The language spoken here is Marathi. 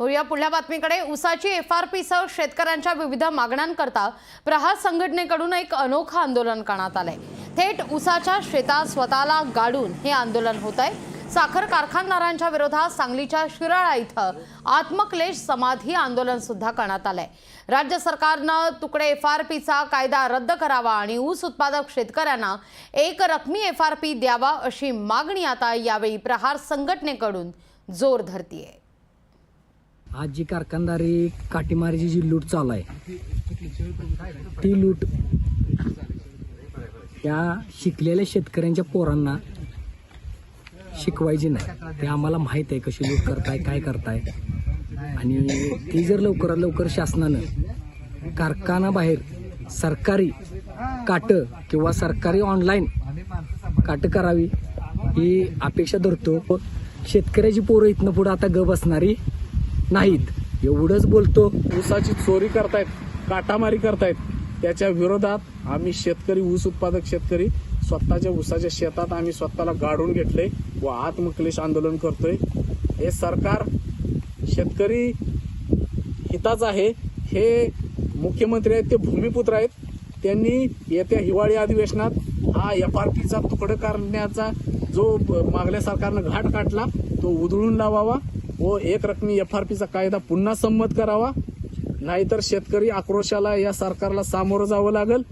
या पुढल्या बातमीकडे. उसाची एफ आर पीसह शेतकऱ्यांच्या विविध मागण्यांकरता प्रहार संघटनेकडून एक अनोखं आंदोलन करण्यात आलंय. थेट उसाच्या शेतात स्वतःला गाडून हे आंदोलन होत आहे साखर कारखानदारांच्या विरोधात सांगलीच्या शिराळा इथं आत्मक्लेश समाधी आंदोलन सुद्धा करण्यात आलंय. राज्य सरकारनं तुकडे एफ आर पीचा कायदा रद्द करावा आणि ऊस उत्पादक शेतकऱ्यांना एक रकमी एफ आर पी द्यावा अशी मागणी आता यावेळी प्रहार संघटनेकडून जोर धरतीये. आज जी कारखानदारी काटीमारीची जी लूट चालू आहे ती लूट त्या शिकलेल्या शेतकऱ्यांच्या पोरांना शिकवायची नाही. ते आम्हाला माहीत आहे कशी लूट करताय काय करताय. आणि ती जर लवकरात लवकर शासनानं कारखानाबाहेर सरकारी काटं किंवा सरकारी ऑनलाईन काटं करावी ही अपेक्षा धरतो. शेतकऱ्याची पोरं इथनं पुढं आता ग बसणारी नाहीत. एवढंच बोलतो ऊसाची चोरी करतायत काटामारी करतायत. त्याच्या विरोधात आम्ही शेतकरी ऊस उत्पादक शेतकरी स्वतःच्या ऊसाच्या शेतात आम्ही स्वतःला गाडून घेतले व आत्मक्लेश आंदोलन करतोय. हे सरकार शेतकरी हिताच आहे. हे मुख्यमंत्री आहेत ते भूमिपुत्र आहेत. त्यांनी येत्या हिवाळी अधिवेशनात हा एफ आर पीचा तुकडं करण्याचा जो ब- मागल्या सरकारनं घाट काढला तो उधळून लावावा. व एक रकमी एफ आर पीचा कायदा पुन्हा संमत करावा. नाहीतर शेतकरी आक्रोशाला या सरकारला सामोरं जावं लागेल.